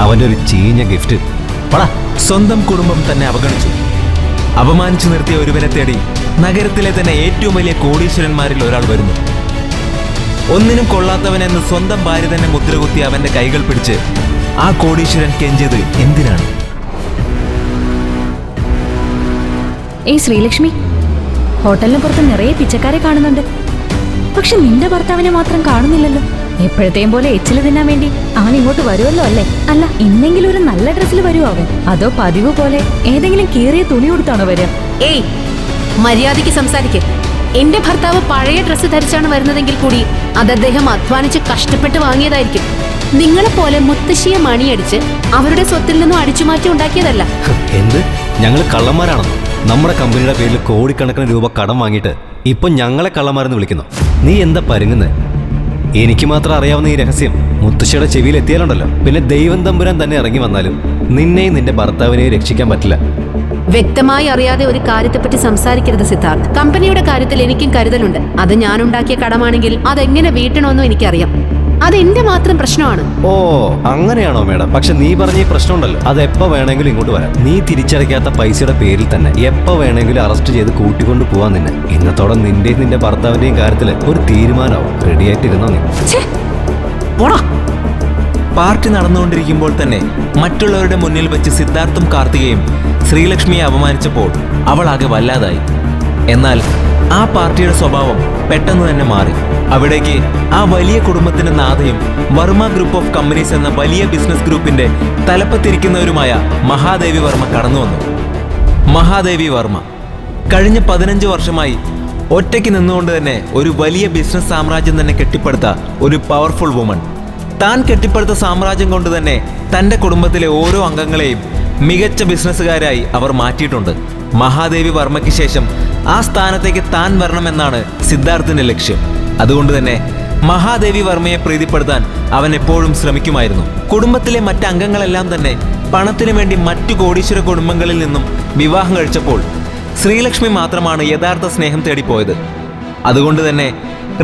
അവന്റെ ഒരു ചീഞ്ഞ ഗിഫ്റ്റ്. പടാ സ്വന്തം കുടുംബം തന്നെ അവഗണിച്ചു. അപമാനിച്ചു നിർത്തിയ ഒരുവനെ തേടി നഗരത്തിലെ തന്നെ ഏറ്റവും വലിയ കോടീശ്വരന്മാരിൽ ഒരാൾ വരുന്നു. ഒന്നിനും കൊള്ളാത്തവനെന്ന് സ്വന്തം ഭാര്യ തന്നെ മുദ്രകുത്തി അവന്റെ കൈകൾ പിടിച്ച് ആ കോടീശ്വരൻ കെഞ്ചിയത് എന്തിനാണ്? ഏയ് ശ്രീലക്ഷ്മി ഹോട്ടലിന് പുറത്ത് നിറയെ പിച്ചക്കാരെ കാണുന്നുണ്ട്. പക്ഷെ നിന്റെ ഭർത്താവിനെ മാത്രം കാണുന്നില്ലല്ലോ. എപ്പോഴത്തെയും പോലെ എച്ചിൽ തിന്നാൻ വേണ്ടി അവൻ ഇങ്ങോട്ട് വരുമല്ലോ അല്ലേ? അല്ല ഇന്നെങ്കിലും ഒരു നല്ല ഡ്രസ്സിൽ വരുമോ അവൻ? അതോ പതിവ് പോലെ ഏതെങ്കിലും കീറിയ തുണി കൊടുത്താണോ വരിക? ഏയ് മര്യാദയ്ക്ക് സംസാരിക്കേ. എന്റെ ഭർത്താവ് പഴയ ഡ്രസ്സ് ധരിച്ചാണ് വരുന്നതെങ്കിൽ കൂടി അത് അദ്ദേഹം അധ്വാനിച്ച് കഷ്ടപ്പെട്ട് വാങ്ങിയതായിരിക്കും. നിങ്ങളെ പോലെ മുത്തശ്ശിയെ മണിയടിച്ച് അവരുടെ സ്വത്തിൽ നിന്നും അടിച്ചുമാറ്റി ഉണ്ടാക്കിയതല്ല. എന്ത്? ഞങ്ങൾ കള്ളന്മാരാണോ നമ്മുടെ കമ്പനിയുടെ പേരിൽ കോടിക്കണക്കിന് രൂപ കടം വാങ്ങിയിട്ട് ഇപ്പൊ ഞങ്ങളെ കള്ളന്മാരെന്ന് വിളിക്കുന്നു. നീ എന്താ പരുങ്ങുന്നത് എനിക്ക് മാത്രം അറിയാവുന്ന ഈ രഹസ്യം മുത്തശ്ശിയുടെ ചെവിയിൽ എത്തിയാലുണ്ടല്ലോ പിന്നെ ദൈവം തമ്പുരാൻ തന്നെ ഇറങ്ങി വന്നാലും നിന്നെയും നിന്റെ ഭർത്താവിനെയും രക്ഷിക്കാൻ പറ്റില്ല. വ്യക്തമായി അറിയാതെ ഒരു കാര്യത്തെപ്പറ്റി സംസാരിക്കരുത് സിദ്ധാർത്ഥ്. കമ്പനിയുടെ കാര്യത്തിൽ എനിക്കും കരുതലുണ്ട്. അത് ഞാനുണ്ടാക്കിയ കടമാണെങ്കിൽ അതെങ്ങനെ വീട്ടണമെന്നും എനിക്കറിയാം. അത് എന്റെ മാത്രം പ്രശ്നമാണ്. ഓ അങ്ങനെയാണോ മേഡം? പക്ഷെ നീ പറഞ്ഞ ഈ പ്രശ്നമുണ്ടല്ലോ. അത് എപ്പോ വേണമെങ്കിലും ഇങ്ങോട്ട് വരാം. നീ തിരിച്ചടയ്ക്കാത്ത പൈസയുടെ പേരിൽ തന്നെ എപ്പോ വേണമെങ്കിലും അറസ്റ്റ് ചെയ്ത് കൂട്ടിക്കൊണ്ട് പോവാൻ നിന്നെ. ഇന്നത്തോടെ നിന്റെയും നിന്റെ ഭർത്താവിന്റെയും കാര്യത്തിൽ ഒരു തീരുമാനമാവും. റെഡിയായിട്ടിരുന്നോ നീ? പോടാ. പാർട്ടി നടന്നുകൊണ്ടിരിക്കുമ്പോൾ തന്നെ മറ്റുള്ളവരുടെ മുന്നിൽ വെച്ച് സിദ്ധാർത്ഥും കാർത്തികയും ശ്രീലക്ഷ്മിയെ അപമാനിച്ചപ്പോൾ അവൾ ആകെ വല്ലാതായി. എന്നാൽ ആ പാർട്ടിയുടെ സ്വഭാവം പെട്ടെന്ന് തന്നെ മാറി. അവിടേക്ക് ആ വലിയ കുടുംബത്തിന്റെ നാഥയും വർമ്മ ഗ്രൂപ്പ് ഓഫ് കമ്പനീസ് എന്ന വലിയ ബിസിനസ് ഗ്രൂപ്പിന്റെ തലപ്പത്തിരിക്കുന്നവരുമായ മഹാദേവി വർമ്മ കടന്നു വന്നു. മഹാദേവി വർമ്മ കഴിഞ്ഞ പതിനഞ്ച് വർഷമായി ഒറ്റയ്ക്ക് നിന്നുകൊണ്ട് തന്നെ ഒരു വലിയ ബിസിനസ് സാമ്രാജ്യം തന്നെ കെട്ടിപ്പടുത്ത ഒരു പവർഫുൾ വുമൺ താൻ കെട്ടിപ്പടുത്ത സാമ്രാജ്യം കൊണ്ട് തന്നെ തന്റെ കുടുംബത്തിലെ ഓരോ അംഗങ്ങളെയും മികച്ച ബിസിനസ്സുകാരായി അവർ മാറ്റിയിട്ടുണ്ട്. മഹാദേവി വർമ്മയ്ക്ക് ശേഷം ആ സ്ഥാനത്തേക്ക് താൻ വരണമെന്നാണ് സിദ്ധാർത്ഥിന്റെ ലക്ഷ്യം. അതുകൊണ്ട് തന്നെ മഹാദേവി വർമ്മയെ പ്രീതിപ്പെടുത്താൻ അവൻ എപ്പോഴും ശ്രമിക്കുമായിരുന്നു. കുടുംബത്തിലെ മറ്റ് അംഗങ്ങളെല്ലാം തന്നെ പണത്തിനു വേണ്ടി മറ്റു കോടീശ്വര കുടുംബങ്ങളിൽ നിന്നും വിവാഹം കഴിച്ചപ്പോൾ ശ്രീലക്ഷ്മി മാത്രമാണ് യഥാർത്ഥ സ്നേഹം തേടിപ്പോയത്. അതുകൊണ്ട് തന്നെ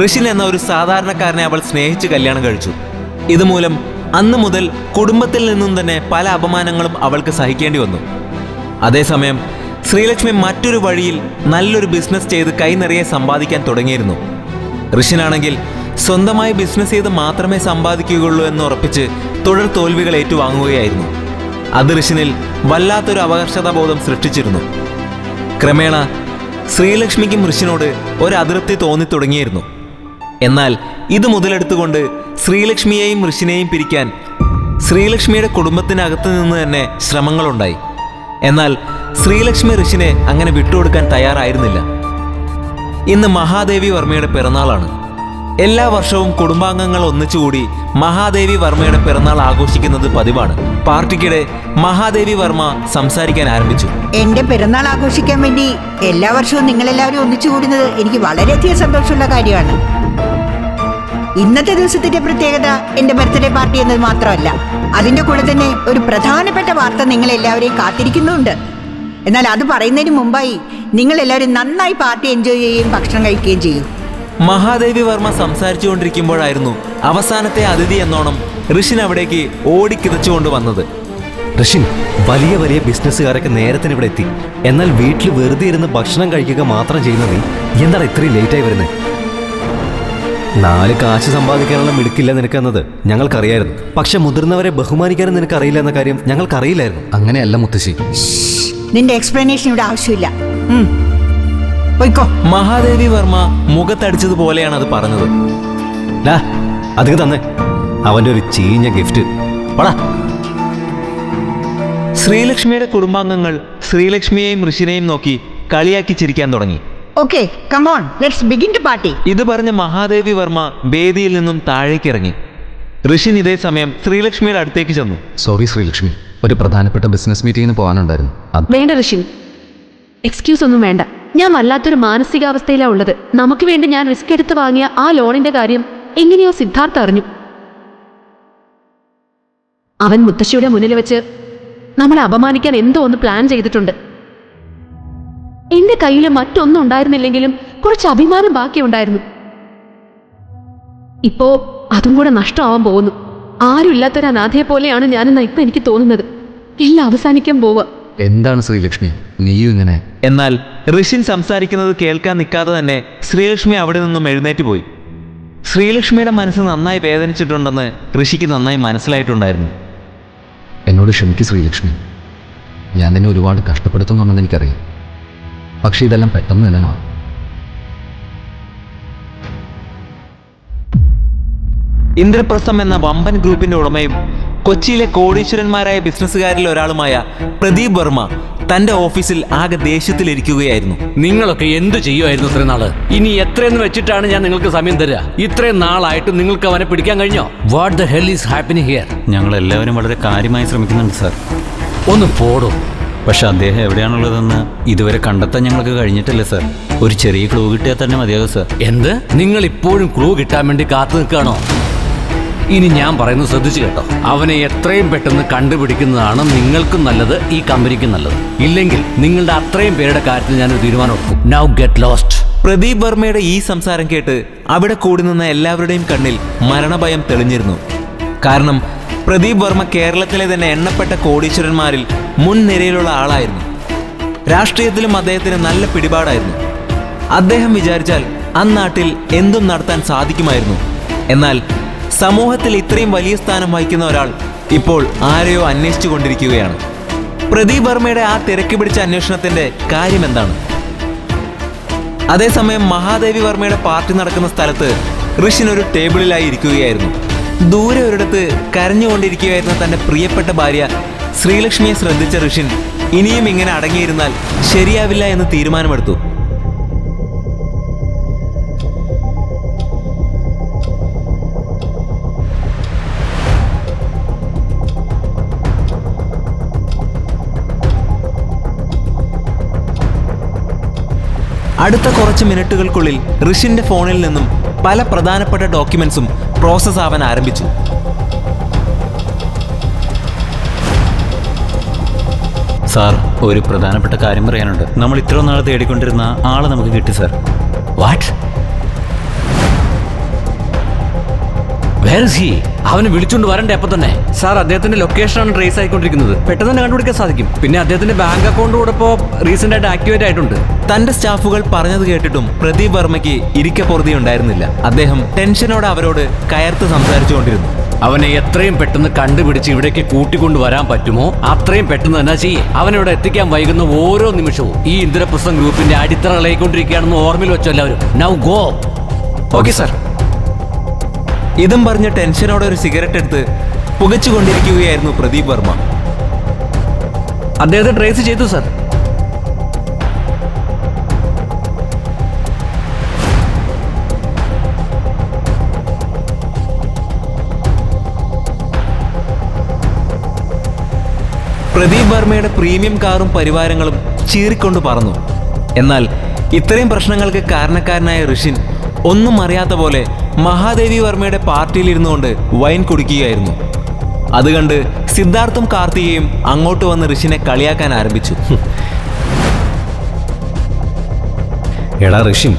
ഋഷിൻ എന്ന ഒരു സാധാരണക്കാരനെ അവൾ സ്നേഹിച്ച് കല്യാണം കഴിച്ചു. ഇതുമൂലം അന്ന് മുതൽ കുടുംബത്തിൽ നിന്നും തന്നെ പല അപമാനങ്ങളും അവൾക്ക് സഹിക്കേണ്ടി വന്നു. അതേസമയം ശ്രീലക്ഷ്മി മറ്റൊരു വഴിയിൽ നല്ലൊരു ബിസിനസ് ചെയ്ത് കൈ നിറയെ സമ്പാദിക്കാൻ തുടങ്ങിയിരുന്നു. ഋഷിനാണെങ്കിൽ സ്വന്തമായി ബിസിനസ് ചെയ്ത് മാത്രമേ സമ്പാദിക്കുകയുള്ളൂ എന്ന് ഉറപ്പിച്ച് തുടർ തോൽവികൾ ഏറ്റുവാങ്ങുകയായിരുന്നു. അത് ഋഷിനിൽ വല്ലാത്തൊരു അപകർഷതാബോധം സൃഷ്ടിച്ചിരുന്നു. ക്രമേണ ശ്രീലക്ഷ്മിക്കും ഋഷിനോട് ഒരു തോന്നി തുടങ്ങിയിരുന്നു എന്നാൽ ഇത് മുതലെടുത്തുകൊണ്ട് ശ്രീലക്ഷ്മിയെയും ഋഷിനെയും പിരിക്കാൻ ശ്രീലക്ഷ്മിയുടെ കുടുംബത്തിനകത്ത് നിന്ന് തന്നെ ശ്രമങ്ങളുണ്ടായി. എന്നാൽ ശ്രീലക്ഷ്മി ഋഷിനെ അങ്ങനെ വിട്ടുകൊടുക്കാൻ തയ്യാറായിരുന്നില്ല. ഇന്ന് മഹാദേവി വർമ്മയുടെ പിറന്നാളാണ്. എല്ലാ വർഷവും കുടുംബാംഗങ്ങൾ ഒന്നിച്ചുകൂടി മഹാദേവി വർമ്മയുടെ പിറന്നാൾ ആഘോഷിക്കുന്നത് പതിവാണ്. പാർട്ടിക്കിടെ മഹാദേവി വർമ്മ സംസാരിക്കാൻ ആരംഭിച്ചു. എന്റെ പിറന്നാൾ ആഘോഷിക്കാൻ വേണ്ടി എല്ലാ വർഷവും നിങ്ങളെല്ലാവരും ഒന്നിച്ചു കൂടുന്നത് എനിക്ക് വളരെയധികം സന്തോഷമുള്ള കാര്യമാണ്. ഇന്നത്തെ ദിവസത്തിന്റെ പ്രത്യേകത എന്റെ ബർത്ത്ഡേ പാർട്ടി എന്നത് മാത്രമല്ല. അതിന്റെ കൂടെ തന്നെ ഒരു പ്രധാനപ്പെട്ട വാർത്ത നിങ്ങൾ എല്ലാവരെയും കാത്തിരിക്കുന്നുണ്ട്. എന്നാൽ അത് പറയുന്നതിന് മുമ്പായി നിങ്ങൾ എല്ലാവരും നന്നായി പാർട്ടി എൻജോയ് ചെയ്യുകയും ഭക്ഷണം കഴിക്കുകയും ചെയ്യും. മഹാദേവി വർമ്മ സംസാരിച്ചുകൊണ്ടിരിക്കുമ്പോഴായിരുന്നു അവസാനത്തെ അതിഥി എന്നോണം ഋഷിൻ അവിടേക്ക് ഓടിക്കിതച്ചുകൊണ്ട് വന്നത്. ഋഷിൻ വലിയ വലിയ ബിസിനസ്സുകാരൊക്കെ നേരത്തിന് ഇവിടെ എത്തി. എന്നാൽ വീട്ടിൽ വെറുതെ ഇരുന്ന് ഭക്ഷണം കഴിക്കുക മാത്രം ചെയ്യുന്ന നീ എന്താണ് ഇത്രയും ലേറ്റായി വരുന്നത് നാല് കാശ് സമ്പാദിക്കാനുള്ള മിടുക്കില്ല നിനക്കെന്നത് ഞങ്ങൾക്കറിയായിരുന്നു. പക്ഷെ മുതിർന്നവരെ ബഹുമാനിക്കാനും നിനക്കറിയില്ല എന്ന കാര്യം ഞങ്ങൾക്കറിയില്ലായിരുന്നു. അങ്ങനെയല്ല മുത്തശ്ശി. നിന്റെ എക്സ്പ്ലനേഷൻ ഇവിടെ ആവശ്യമില്ല. മഹാദേവി വർമ്മ മുഖത്തടിച്ചതുപോലെയാണ് അത് പറഞ്ഞത്. അതൊക്കെ തന്നെ. അവന്റെ ഒരു ചീഞ്ഞ ഗിഫ്റ്റ് പടാ. ശ്രീലക്ഷ്മിയുടെ കുടുംബാംഗങ്ങൾ ശ്രീലക്ഷ്മിയെയും ഋഷിനെയും നോക്കി കളിയാക്കി ചിരിക്കാൻ തുടങ്ങി. Okay come on let's begin to party ഇത് പറഞ്ഞ മഹാദേവി വർമ്മ വേദിയിൽ നിന്നും താഴേക്ക് ഇറങ്ങി ഋഷിൻ ഇതേ സമയം ശ്രീലക്ഷ്മിയുടെ അടുത്തേക്ക് ചെന്നു. സോറി ശ്രീലക്ഷ്മി. ഒരു പ്രധാനപ്പെട്ട ബിസിനസ് മീറ്റിംഗിന് പോകാനുണ്ടായിരുന്നു. അത് വേണ്ട ഋഷി എക്സ്ക്യൂസ് ഒന്നും വേണ്ട. ഞാൻ വല്ലാത്തൊരു മാനസികാവസ്ഥയിലാണ് ഉള്ളത്. നമുക്ക് വേണ്ടി ഞാൻ റിസ്ക് എടുത്ത് വാങ്ങിയ ആ ലോണിന്റെ കാര്യം എങ്ങനെയോ സിദ്ധാർത്ഥ അറിഞ്ഞു. അവൻ മുത്തശ്ശിയുടെ മുന്നിൽ വെച്ച് നമ്മളെ അപമാനിക്കാൻ എന്തോ ഒന്ന് പ്ലാൻ ചെയ്തിട്ടുണ്ട്. എന്റെ കയ്യിൽ മറ്റൊന്നും ഉണ്ടായിരുന്നില്ലെങ്കിലും കുറച്ച് അഭിമാനം ബാക്കിയുണ്ടായിരുന്നു. ഇപ്പോ അതും കൂടെ നഷ്ടമാവാൻ പോകുന്നു. ആരുമില്ലാത്തൊരു അനാഥയെ പോലെയാണ് ഞാനെന്നാ ഇപ്പൊ എനിക്ക് തോന്നുന്നത്. ഇല്ല അവസാനിക്കാൻ പോവാ എന്താണ് ശ്രീലക്ഷ്മി? നീയും ഇങ്ങനെ? എന്നാൽ ഋഷിൻ സംസാരിക്കുന്നത് കേൾക്കാൻ നിൽക്കാതെ തന്നെ ശ്രീലക്ഷ്മി അവിടെ നിന്നും എഴുന്നേറ്റ് പോയി. ശ്രീലക്ഷ്മിയുടെ മനസ്സ് നന്നായി വേദനിച്ചിട്ടുണ്ടെന്ന് ഋഷിക്ക് നന്നായി മനസ്സിലായിട്ടുണ്ടായിരുന്നു. എന്നോട് ക്ഷമിക്കൂ ശ്രീലക്ഷ്മി. ഞാൻ നിന്നെ ഒരുപാട് കഷ്ടപ്പെടുത്തുന്നുണ്ടെന്ന് എനിക്കറിയാം. പക്ഷേ ഇതെല്ലാം പെട്ടെന്ന് തന്നെ മാറും. ഇന്ദ്രപ്രസ്ഥം എന്ന വമ്പൻ ഗ്രൂപ്പിന്റെ ഉടമയും കൊച്ചിയിലെ കോടീശ്വരന്മാരായ ബിസിനസ്സുകാരിൽ ഒരാളുമായ പ്രദീപ് വർമ്മ തന്റെ ഓഫീസിൽ ആകെ ദേഷ്യത്തിലിരിക്കുകയായിരുന്നു. നിങ്ങളൊക്കെ എന്ത് ചെയ്യുമായിരുന്നു ഇത്രയും നാൾ? ഇനി എത്രയെന്ന് വെച്ചിട്ടാണ് ഞാൻ നിങ്ങൾക്ക് സമയം തരിക? ഇത്രയും നാളായിട്ട് നിങ്ങൾക്ക് അവനെ പിടിക്കാൻ കഴിഞ്ഞോ? What the hell is happening here ഞങ്ങൾ എല്ലാവരും വളരെ കാര്യമായി ശ്രമിക്കുന്നുണ്ട് സാർ ഒന്ന് പോടും. പക്ഷെ അദ്ദേഹം എവിടെയാണുള്ളതെന്ന് ഇതുവരെ കണ്ടെത്താൻ ഞങ്ങൾക്ക് കഴിഞ്ഞിട്ടില്ല സാർ ഒരു ചെറിയ ക്ലൂ കിട്ടിയാൽ തന്നെ മതിയാകും സാർ എന്ത്? നിങ്ങൾ ഇപ്പോഴും ക്ലൂ കിട്ടാൻ വേണ്ടി കാത്തു നിൽക്കുകയാണോ? ഇനി ഞാൻ പറയുന്നത് ശ്രദ്ധിച്ചു കേട്ടോ. അവനെ എത്രയും പെട്ടെന്ന് കണ്ടുപിടിക്കുന്നതാണ് നിങ്ങൾക്കും നല്ലത് ഈ കമ്പനിക്കും നല്ലത്. ഇല്ലെങ്കിൽ നിങ്ങളുടെ അത്രയും പേരുടെ കാര്യത്തിൽ ഞാനൊരു തീരുമാനം എടുക്കും. നൗ ഗെറ്റ് ലോസ്റ്റ് പ്രദീപ് വർമ്മയുടെ ഈ സംസാരം കേട്ട് അവിടെ കൂടി നിന്ന എല്ലാവരുടെയും കണ്ണിൽ മരണഭയം തെളിഞ്ഞിരുന്നു. കാരണം പ്രദീപ് വർമ്മ കേരളത്തിലെ തന്നെ എണ്ണപ്പെട്ട കോടീശ്വരന്മാരിൽ മുൻനിരയിലുള്ള ആളായിരുന്നു. രാഷ്ട്രീയത്തിലും അദ്ദേഹത്തിന് നല്ല പിടിപാടായിരുന്നു. അദ്ദേഹം വിചാരിച്ചാൽ അന്നാട്ടിൽ എന്തും നടത്താൻ സാധിക്കുമായിരുന്നു. എന്നാൽ സമൂഹത്തിൽ ഇത്രയും വലിയ സ്ഥാനം വഹിക്കുന്ന ഒരാൾ ഇപ്പോൾ ആരെയോ അന്വേഷിച്ചു കൊണ്ടിരിക്കുകയാണ്. പ്രദീപ് വർമ്മയുടെ ആ തിരക്ക് പിടിച്ച അന്വേഷണത്തിന്റെ കാര്യം എന്താണ്? അതേസമയം മഹാദേവി വർമ്മയുടെ പാർട്ടി നടക്കുന്ന സ്ഥലത്ത് ഋഷിൻ ഒരു ടേബിളിലായി ഇരിക്കുകയായിരുന്നു. ദൂരെ ഒരിടത്ത് കരഞ്ഞുകൊണ്ടിരിക്കുകയായിരുന്ന തന്റെ പ്രിയപ്പെട്ട ഭാര്യ ശ്രീലക്ഷ്മിയെ ശ്രദ്ധിച്ച ഋഷിൻ ഇനിയും ഇങ്ങനെ അടങ്ങിയിരുന്നാൽ ശരിയാവില്ല എന്ന് തീരുമാനമെടുത്തു. അടുത്ത കുറച്ച് മിനിറ്റുകൾക്കുള്ളിൽ ഋഷിന്റെ ഫോണിൽ നിന്നും പല പ്രധാനപ്പെട്ട ഡോക്യുമെന്റ്സും പ്രോസസ് ആവാൻ ആരംഭിച്ചു. സാർ ഒരു പ്രധാനപ്പെട്ട കാര്യം പറയാനുണ്ട്. നമ്മൾ ഇത്ര നാൾ തേടിക്കൊണ്ടിരുന്ന ആളെ നമുക്ക് കിട്ടി സാർ. വാട്ട് അവനെ വിളിച്ചുകൊണ്ട് വരണ്ടേ അപ്പൊ തന്നെ. സാർ അദ്ദേഹത്തിന്റെ ലൊക്കേഷനാണ് ട്രേസ് ആയിക്കൊണ്ടിരിക്കുന്നത്. പെട്ടെന്ന് തന്നെ കണ്ടുപിടിക്കാൻ സാധിക്കും. പിന്നെ അദ്ദേഹത്തിന്റെ ബാങ്ക് അക്കൗണ്ട് കൂടെ ഇപ്പോൾ റീസെന്റ് ആയിട്ട് ആക്ടിവേറ്റ് ആയിട്ടുണ്ട്. തന്റെ സ്റ്റാഫുകൾ പറഞ്ഞത് കേട്ടിട്ടും പ്രദീപ് വർമ്മയ്ക്ക് ഇരിക്കപ്പൊറുതി ഉണ്ടായിരുന്നില്ല. അദ്ദേഹം ടെൻഷനോടെ അവരോട് കയർത്ത് സംസാരിച്ചുകൊണ്ടിരുന്നു. അവനെ എത്രയും പെട്ടെന്ന് കണ്ടുപിടിച്ച് ഇവിടേക്ക് കൂട്ടിക്കൊണ്ടു വരാൻ പറ്റുമോ? അത്രയും പെട്ടെന്ന് തന്നെ ചെയ്യേ. അവനോട് എത്തിക്കാൻ വൈകുന്ന ഓരോ നിമിഷവും ഈ ഇന്ദ്രപ്രസ്ഥം ഗ്രൂപ്പിന്റെ അടിത്തറ ഇളയിക്കൊണ്ടിരിക്കുകയാണെന്ന് ഓർമ്മയിൽ വെച്ചോ എല്ലാവരും. നൗ ഗോ ഓക്കെ സാർ ഇതും പറഞ്ഞ് ടെൻഷനോടെ ഒരു സിഗരറ്റ് എടുത്ത് പുകച്ചുകൊണ്ടിരിക്കുകയായിരുന്നു പ്രദീപ് വർമ്മ. അദ്ദേഹത്തെ ട്രേസ് ചെയ്തു സാർ. പ്രദീപ് വർമ്മയുടെ പ്രീമിയം കാറും പരിവാരങ്ങളും ചീറിക്കൊണ്ട് പറന്നു. എന്നാൽ ഇത്രയും പ്രശ്നങ്ങൾക്ക് കാരണക്കാരനായ ഋഷിൻ ഒന്നും അറിയാത്ത പോലെ മഹാദേവി വർമ്മയുടെ പാർട്ടിയിൽ വൈൻ കുടിക്കുകയായിരുന്നു. അത് കണ്ട് സിദ്ധാർത്ഥും കാർത്തികയും അങ്ങോട്ട് വന്ന് ഋഷിനെ കളിയാക്കാൻ ആരംഭിച്ചു. എടാ ഋഷി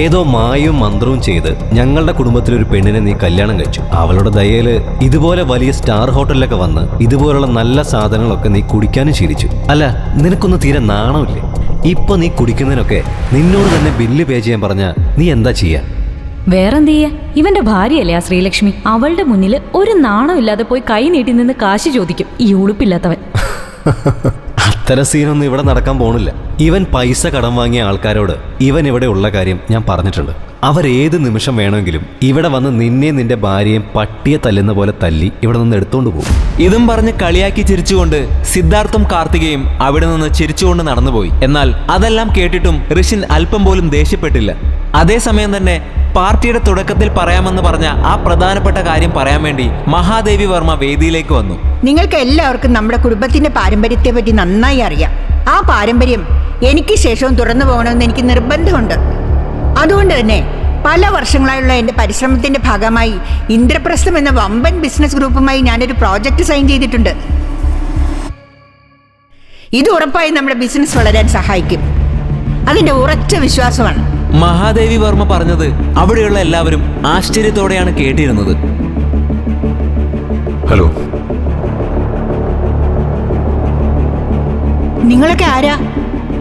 ഏതോ മായും മന്ത്രവും ചെയ്ത് ഞങ്ങളുടെ കുടുംബത്തിലൊരു പെണ്ണിനെ നീ കല്യാണം കഴിച്ചു. അവളുടെ ദയയിൽ ഇതുപോലെ വലിയ സ്റ്റാർ ഹോട്ടലിലൊക്കെ വന്ന് ഇതുപോലുള്ള നല്ല സാധനങ്ങളൊക്കെ നീ കുടിക്കാനും ശീലിച്ചു. അല്ല നിനക്കൊന്നും തീരെ നാണമില്ലേ? ഇപ്പൊ നീ കുടിക്കുന്നതിനൊക്കെ നിന്നോട് തന്നെ ബില്ല് പേ ചെയ്യാൻ പറഞ്ഞ നീ എന്താ ചെയ്യാ? വേറെന്ത് ചെയ്യാ ഇവന്റെ ഭാര്യയല്ലേ ആ ശ്രീലക്ഷ്മി? അവളുടെ മുന്നിൽ ഒരു നാണം ഇല്ലാതെ പോയി കൈ നീട്ടി നിന്ന് കാശ് ചോദിക്കും. ഈ ഉളുപ്പില്ലാത്തവൻ. അത്തരം സീനൊന്നും ഇവിടെ നടക്കാൻ പോണില്ല. ഇവൻ പൈസ കടം വാങ്ങിയ ആൾക്കാരോട് ഇവൻ ഇവിടെ ഉള്ള കാര്യം ഞാൻ പറഞ്ഞിട്ടുണ്ട്. അവരേത് നിമിഷം വേണമെങ്കിലും ഇവിടെ വന്ന് നിന്നെ നിന്റെ ഭാര്യയും പട്ടിയെ തല്ലുന്ന പോലെ തല്ലി ഇവിടെ നിന്ന് എടുത്തുകൊണ്ട് പോകും. ഇതും പറഞ്ഞ് കളിയാക്കി ചിരിച്ചുകൊണ്ട് സിദ്ധാർത്ഥും കാർത്തികയും അവിടെ നിന്ന് ചിരിച്ചുകൊണ്ട് നടന്നുപോയി. എന്നാൽ അതെല്ലാം കേട്ടിട്ടും ഋഷിൻ അല്പം പോലും ദേഷ്യപ്പെട്ടില്ല. അതേസമയം തന്നെ പാർട്ടിയുടെ തുടക്കത്തിൽ പറയാമെന്ന് പറഞ്ഞ ആ പ്രധാനപ്പെട്ട കാര്യം പറയാൻ വേണ്ടി മഹാദേവി വർമ്മ വേദിയിലേക്ക് വന്നു. നിങ്ങൾക്ക് എല്ലാവർക്കും നമ്മുടെ കുടുംബത്തിന്റെ പാരമ്പര്യത്തെ പറ്റി നന്നായി അറിയാം. ആ പാരമ്പര്യം എനിക്ക് ശേഷവും തുറന്നു പോകണമെന്ന് എനിക്ക് നിർബന്ധമുണ്ട്. അതുകൊണ്ട് തന്നെ പല വർഷങ്ങളായുള്ള എന്റെ പരിശ്രമത്തിന്റെ ഭാഗമായി ഇന്ദ്രപ്രസ്ഥം എന്ന വമ്പൻ ബിസിനസ് ഗ്രൂപ്പുമായി ഞാനൊരു പ്രോജക്റ്റ് സൈൻ ചെയ്തിട്ടുണ്ട്. ഇത് ഉറപ്പായും നമ്മുടെ ബിസിനസ് വളരാൻ സഹായിക്കും. അതിന്റെ ഉറച്ച വിശ്വാസമാണ്. മഹാദേവി വർമ്മ പറഞ്ഞത് അവിടെയുള്ള എല്ലാവരും ആശ്ചര്യത്തോടെയാണ് കേട്ടിരുന്നത്. ഹലോ. നിങ്ങളൊക്കെ ആരാ?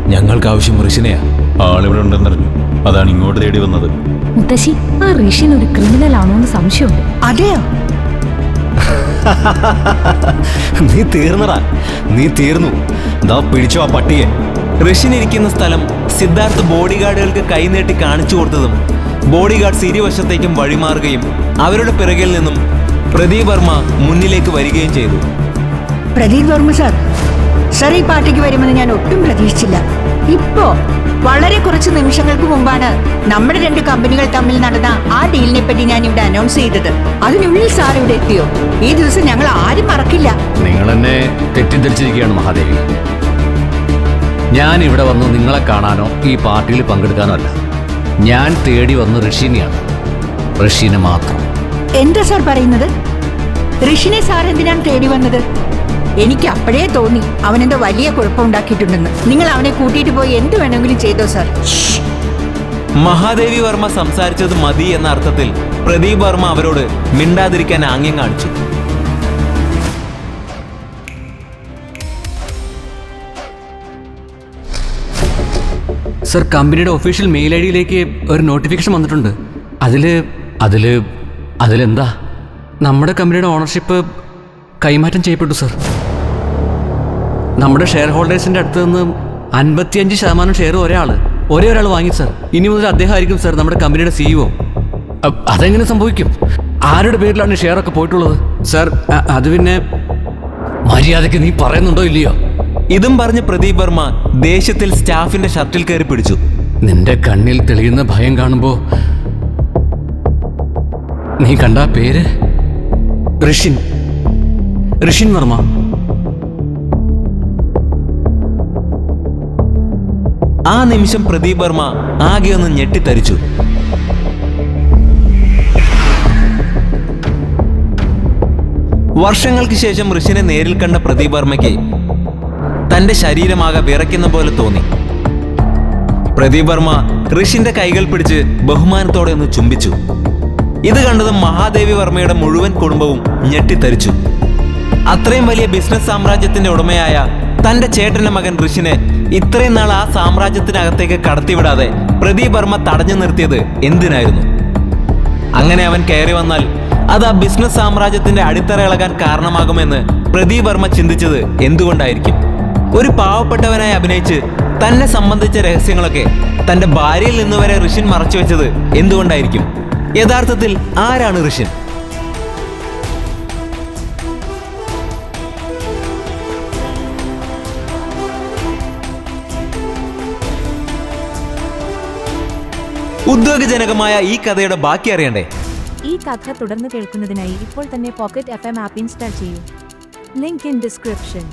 ഞങ്ങൾക്ക് ആവശ്യം ഋഷിനെയാ. ആളിവിടെ ഉണ്ടെന്നറിഞ്ഞു അതാണ് ഇങ്ങോട്ട് തേടി വന്നത്. മുത്തശ്ശി ആ ഋഷിൻ ഒരു ക്രിമിനൽ ആണോ എന്ന് സംശയമുണ്ട്. അതെയോ? നീ തീർന്നടാ. നീ തീർന്നു. ദാ പിടിച്ചോ ആ പട്ടിയെ. ഋഷിനിരിക്കുന്ന സ്ഥലം സിദ്ധാർത്ഥ് ബോഡിഗാർഡുകൾക്ക് കൈനീട്ടി കാണിച്ചു കൊടുത്തതും ബോഡിഗാർഡ്സ് ഇരുവശത്തേക്കും വഴിമാറുകയും അവരുടെ പിറകിൽ നിന്നും പ്രദീപ് വർമ്മ മുന്നിലേക്ക് വരികയും ചെയ്തു. പ്രദീപ് വർമ്മ സർ സാർ ഈ പാർട്ടിക്ക് വരുമെന്ന് ഞാൻ ഒട്ടും പ്രതീക്ഷിച്ചില്ല. ഇപ്പോ വളരെ കുറച്ച് നിമിഷങ്ങൾക്ക് മുമ്പാണ് നമ്മുടെ രണ്ട് കമ്പനികൾ തമ്മിൽ നടന്ന ആ ഡീലിനെ പറ്റി ഞാൻ ഇവിടെ അനൗൺസ് ചെയ്തത്. അതിനുള്ളിൽ സാർ ഇവിടെ എത്തിയോ? ഈ ദിവസം ഞങ്ങൾ ആരും മറക്കില്ല. നിങ്ങൾ എന്നെ തെറ്റിദ്ധരിച്ചിരിക്കുകയാണ് മഹാദേവി. ഞാൻ ഇവിടെ വന്ന് നിങ്ങളെ കാണാനോ ഈ പാർട്ടിയിൽ പങ്കെടുക്കാനോ അല്ല. ഞാൻ തേടി വന്ന് ഋഷിനെയാണ്. ഋഷിനെ മാത്രം. എന്താ സാർ പറയുന്നത്? ഋഷിനെ സാർ എന്തിനാണ് തേടി വന്നത്? എനിക്ക് അപ്പോഴേ തോന്നി അവൻ എന്തോ വലിയ കുഴപ്പമുണ്ടാക്കിയിട്ടുണ്ടെന്ന്. നിങ്ങൾ അവനെ കൂട്ടിയിട്ട് പോയി എന്ത് വേണമെങ്കിലും ചെയ്തോ സാർ? മഹാദേവി വർമ്മ സംസാരിച്ചത് മതി എന്ന അർത്ഥത്തിൽ പ്രദീപ് വർമ്മ അവരോട് മിണ്ടാതിരിക്കാൻ ആംഗ്യം കാണിച്ചു. സർ കമ്പനിയുടെ ഒഫീഷ്യൽ മെയിൽ ഐ ഡിയിലേക്ക് ഒരു നോട്ടിഫിക്കേഷൻ വന്നിട്ടുണ്ട്. അതിൽ അതിൽ അതിലെന്താ? നമ്മുടെ കമ്പനിയുടെ ഓണർഷിപ്പ് കൈമാറ്റം ചെയ്യപ്പെട്ടു സർ. നമ്മുടെ ഷെയർ ഹോൾഡേഴ്സിന്റെ അടുത്ത് നിന്ന് അൻപത്തിയഞ്ച് ശതമാനം ഷെയർ ഒരാൾ ഒരേ ഒരാൾ വാങ്ങി സർ. ഇനി മുതൽ അദ്ദേഹം ആയിരിക്കും സർ നമ്മുടെ കമ്പനിയുടെ സിഇഒ അതെങ്ങനെ സംഭവിക്കും? ആരുടെ പേരിലാണ് ഷെയർ ഒക്കെ പോയിട്ടുള്ളത്? സർ അത് പിന്നെ മര്യാദയ്ക്ക് നീ പറയുന്നുണ്ടോ ഇല്ലയോ? ഇതും പറഞ്ഞ് പ്രദീപ് വർമ്മ ദേഷ്യത്തിൽ സ്റ്റാഫിന്റെ ഷർട്ടിൽ കയറി പിടിച്ചു. നിന്റെ കണ്ണിൽ തെളിയുന്ന ഭയം കാണുമ്പോ നീ കണ്ട പേര്? ഋഷിൻ. ഋഷിൻ വർമ്മ. ആ നിമിഷം പ്രദീപ് വർമ്മ ആകെ ഒന്ന് ഞെട്ടിത്തരിച്ചു. വർഷങ്ങൾക്ക് ശേഷം ഋഷിനെ നേരിൽ കണ്ട പ്രദീപ് വർമ്മയ്ക്ക് തന്റെ ശരീരമാകെ വിറയ്ക്കുന്ന പോലെ തോന്നി. പ്രദീപ് വർമ്മ ഋഷിന്റെ കൈകൾ പിടിച്ച് ബഹുമാനത്തോടെ ഒന്ന് ചുംബിച്ചു. ഇത് കണ്ടതും മഹാദേവി വർമ്മയുടെ മുഴുവൻ കുടുംബവും ഞെട്ടിത്തരിച്ചു. അത്രയും വലിയ ബിസിനസ് സാമ്രാജ്യത്തിന്റെ ഉടമയായ തന്റെ ചേട്ടന്റെ മകൻ ഋഷിനെ ഇത്രയും നാൾ ആ സാമ്രാജ്യത്തിനകത്തേക്ക് കടത്തിവിടാതെ പ്രദീപ് വർമ്മ തടഞ്ഞു നിർത്തിയത് എന്തിനായിരുന്നു? അങ്ങനെ അവൻ കയറി വന്നാൽ അത് ആ ബിസിനസ് സാമ്രാജ്യത്തിന്റെ അടിത്തറ ഇളകാൻ കാരണമാകുമെന്ന് പ്രദീപ് വർമ്മ ചിന്തിച്ചത് എന്തുകൊണ്ടായിരിക്കും? ഒരു പാവപ്പെട്ടവനായി അഭിനയിച്ച് തന്നെ സംബന്ധിച്ച രഹസ്യങ്ങളൊക്കെ തന്റെ ഭാര്യയിൽ നിന്ന് വരെ ഋഷിൻ മറച്ചു വെച്ചത് എന്തുകൊണ്ടായിരിക്കും? യഥാർത്ഥത്തിൽ ആരാണ് ഋഷിൻ? ഉദ്വേഗജനകമായ ഈ കഥയുടെ ബാക്കി അറിയണ്ടേ? ഈ കഥ തുടർന്ന് കേൾക്കുന്നതിനായി ഇപ്പോൾ തന്നെ pocket F M app install ചെയ്യൂ. Link in description